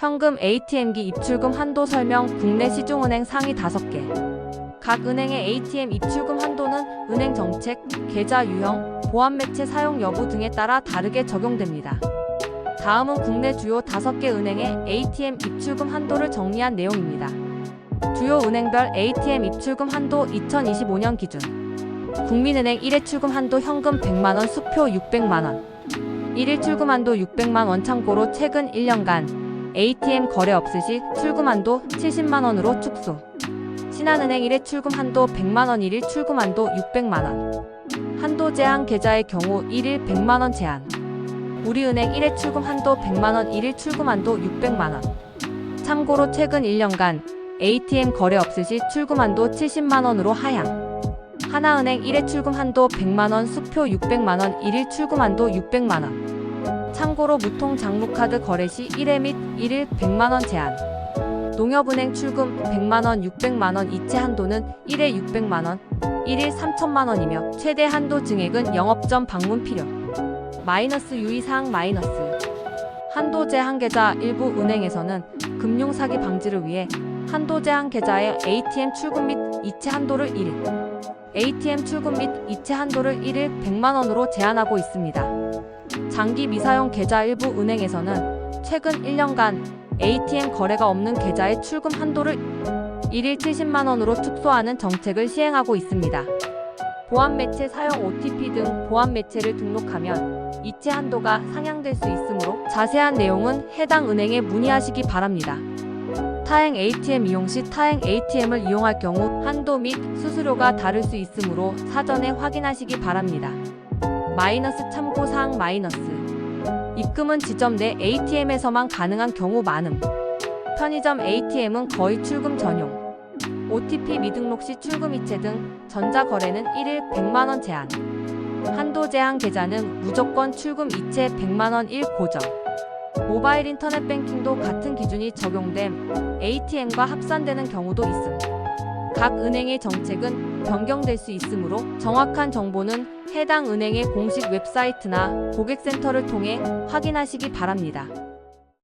현금 ATM기 입출금 한도 설명 국내 시중은행 상위 5개. 각 은행의 ATM 입출금 한도는 은행 정책, 계좌 유형, 보안 매체 사용 여부 등에 따라 다르게 적용됩니다. 다음은 국내 주요 5개 은행의 ATM 입출금 한도를 정리한 내용입니다. 주요 은행별 ATM 입출금 한도 2025년 기준. 국민은행 1회 출금 한도 현금 100만원 수표 600만원. 1일 출금 한도 600만 원 참고로 최근 1년간 ATM 거래 없을 시 출금 한도 70만 원으로 축소. 신한은행 1회 출금 한도 100만 원 1일 출금 한도 600만 원. 한도 제한 계좌의 경우 1일 100만 원 제한. 우리은행 1회 출금 한도 100만 원 1일 출금 한도 600만 원. 참고로 최근 1년간 ATM 거래 없을 시 출금 한도 70만 원으로 하향. 하나은행 1회 출금 한도 100만 원 수표 600만 원 1일 출금 한도 600만 원. 참고로 무통 장부카드 거래 시 1회 및 1일 100만 원 제한. 농협은행 출금 100만 원 600만 원 이체 한도는 1회 600만 원, 1일 3천만 원이며 최대 한도 증액은 영업점 방문 필요. 마이너스 유의사항 마이너스. 한도 제한 계좌 일부 은행에서는 금융 사기 방지를 위해 한도 제한 계좌의 ATM 출금 및 이체 한도를 1일, ATM 출금 및 이체 한도를 1일 100만 원으로 제한하고 있습니다. 장기 미사용 계좌 일부 은행에서는 최근 1년간 ATM 거래가 없는 계좌의 출금 한도를 1일 70만 원으로 축소하는 정책을 시행하고 있습니다. 보안 매체 사용 OTP 등 보안 매체를 등록하면 이체 한도가 상향될 수 있으므로 자세한 내용은 해당 은행에 문의하시기 바랍니다. 타행 ATM 이용 시 타행 ATM을 이용할 경우 한도 및 수수료가 다를 수 있으므로 사전에 확인하시기 바랍니다. 마이너스 참고사항 마이너스. 입금은 지점 내 ATM에서만 가능한 경우 많음. 편의점 ATM은 거의 출금 전용. OTP 미등록 시 출금 이체 등 전자거래는 1일 100만원 제한. 한도 제한 계좌는 무조건 출금 이체 100만원 1 고정. 모바일 인터넷 뱅킹도 같은 기준이 적용됨. ATM과 합산되는 경우도 있음 각 은행의 정책은 변경될 수 있으므로 정확한 정보는 해당 은행의 공식 웹사이트나 고객센터를 통해 확인하시기 바랍니다.